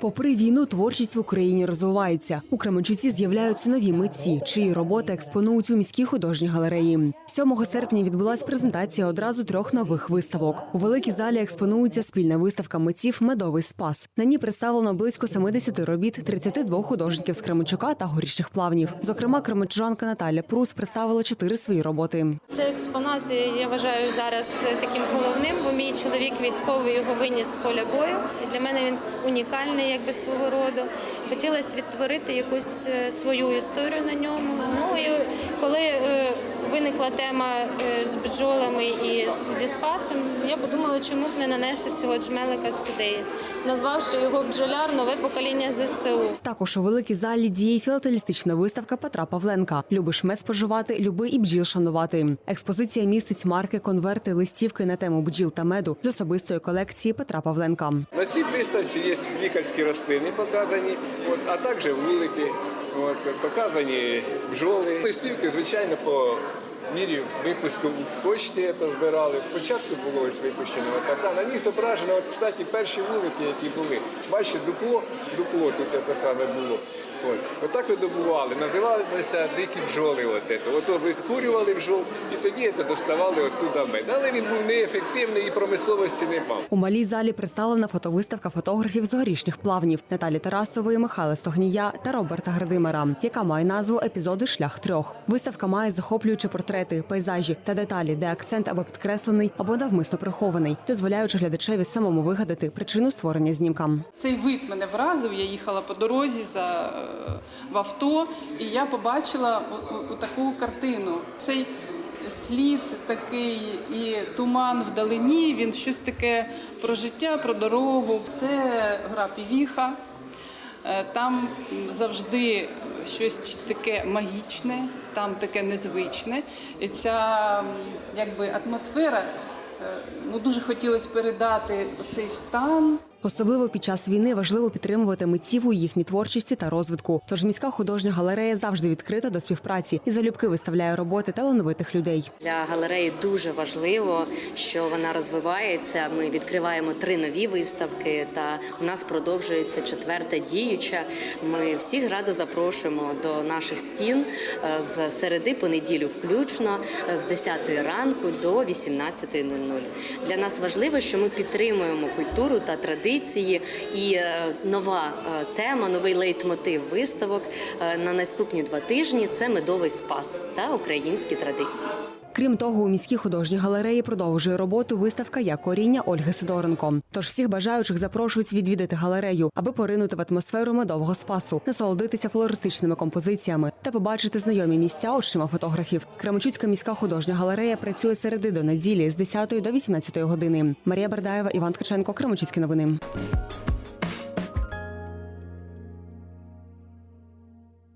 Попри війну, творчість в Україні розвивається. У Кременчуці з'являються нові митці, чиї роботи експонують у міській художній галереї. 7 серпня відбулась презентація одразу трьох нових виставок. У великій залі експонується спільна виставка митців Медовий спас. На ній представлено близько 70 робіт 32 художників з Кременчука та горішніх плавнів. Зокрема, кременчужанка Наталя Прус представила чотири свої роботи. Це експонат, я вважаю зараз таким головним, бо мій чоловік військовий його виніс з поля бою. Для мене він унікальний, якби свого роду. Хотілося відтворити якусь е, свою історію на ньому. Ну і коли е, виникла тема е, з бджолами і зі спасом, я подумала, чому б не нанести цього джмелика сюди, назвавши його бджоляр нове покоління ЗСУ. Також у великій залі діє філателістична виставка Петра Павленка. Любиш мед споживати, люби і бджіл шанувати. Експозиція містить марки, конверти, листівки на тему бджіл та меду з особистої колекції Петра Павленка. На цій виставці є лікарські рослини показані, от, а також вулики, от, показані бджоли. Листівки, звичайно, по мірі випуску почти це збирали. Спочатку було ось випущено така. На ній зображено, от, кстати, перші вулики, які були. Бачите, дупло, дупло тут це саме було. От. Отак видобували, називалися дикі бджоли. От, це. Ото викурювали бджол і тоді це доставали оттуда мед. Але він був неефективний і промисловості не мав. У малій залі представлена фотовиставка фотографів з горішніх плавнів Наталі Тарасової, Михайла Стогнія та Роберта Градимера, яка має назву Епізоди Шлях трьох. Виставка має захоплюючі портрети, пейзажі та деталі, де акцент або підкреслений, або навмисно прихований, дозволяючи глядачеві самому вигадати причину створення знімка. Цей вид мене вразив. Я їхала по дорозі за, е, в авто, і я побачила о- таку картину. Цей слід такий і туман вдалині. Він щось таке про життя, про дорогу. Це гра Півіха. Е, Там завжди щось таке магічне, там таке незвичне. І ця якби атмосфера. е, Ну, дуже хотілося передати цей стан. Особливо під час війни важливо підтримувати митців у їхній творчості та розвитку. Тож міська художня галерея завжди відкрита до співпраці і залюбки виставляє роботи талановитих людей. Для галереї дуже важливо, що вона розвивається. Ми відкриваємо три нові виставки, та у нас продовжується четверта діюча. Ми всіх радо запрошуємо до наших стін е, з середи по неділю, включно е, з 10 ранку до 18.00. Для нас важливо, що ми підтримуємо культуру та традиції. І е, нова е, тема, новий лейтмотив виставок е, на наступні два тижні це медовий спас та українські традиції. Крім того, у міській художній галереї продовжує роботу виставка «Я коріння Ольги Сидоренко. Тож всіх бажаючих запрошують відвідати галерею, аби поринути в атмосферу медового спасу, насолодитися флористичними композиціями та побачити знайомі місця очима фотографів. Кременчуцька міська художня галерея працює середи до неділі з 10 до 18 години. Марія Бердаєва, Іван Ткаченко, Кременчуцькі новини.